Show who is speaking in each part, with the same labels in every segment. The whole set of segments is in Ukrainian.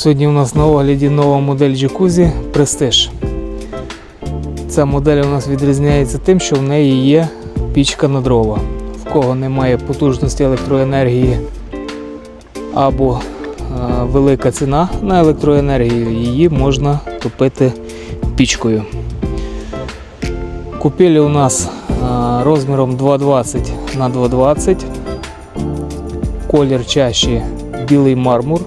Speaker 1: Сьогодні у нас на огляді нова модель Jacuzzi Prestige. Ця модель у нас відрізняється тим, що в неї є пічка на дрова. В кого немає потужності електроенергії або е, велика ціна на електроенергію, її можна топити пічкою. Купелі у нас е, розміром 2,20 на 2,20. Колір чаші білий мармур.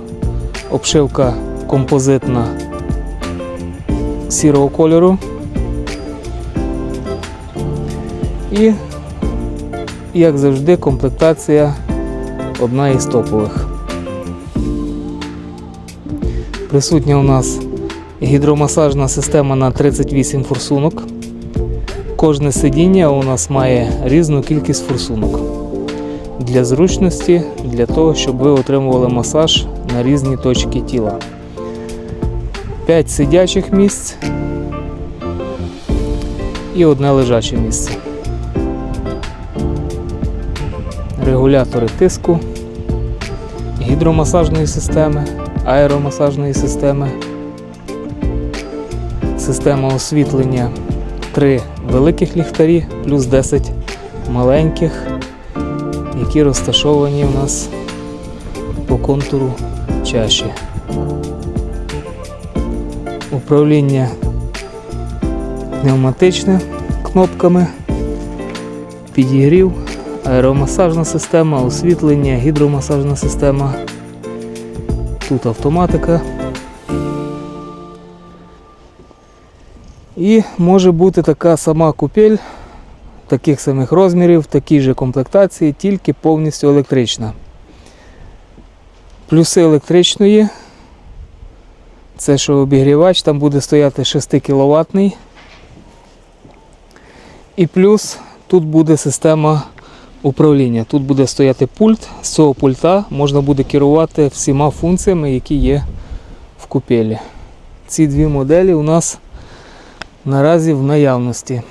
Speaker 1: Обшивка композитна сірого кольору. І, як завжди, комплектація одна із топових. Присутня у нас гідромасажна система на 38 форсунок. Кожне сидіння у нас має різну кількість форсунок. Для зручності, для того, щоб ви отримували масаж на різні точки тіла. 5 сидячих місць і одне лежаче місце. Регулятори тиску, гідромасажної системи, аеромасажної системи, система освітлення 3 великих ліхтарі плюс 10 маленьких, які розташовані у нас по контуру чаші. Управління пневматичне кнопками, підігрів, аеромасажна система, освітлення, гідромасажна система. Тут автоматика. І може бути така сама купель таких самих розмірів, такій же комплектації, тільки повністю електрична. Плюси електричної. Це що обігрівач, там буде стояти 6 кВт. І плюс тут буде система управління. Тут буде стояти пульт. З цього пульта можна буде керувати всіма функціями, які є в купелі. Ці дві моделі у нас наразі в наявності.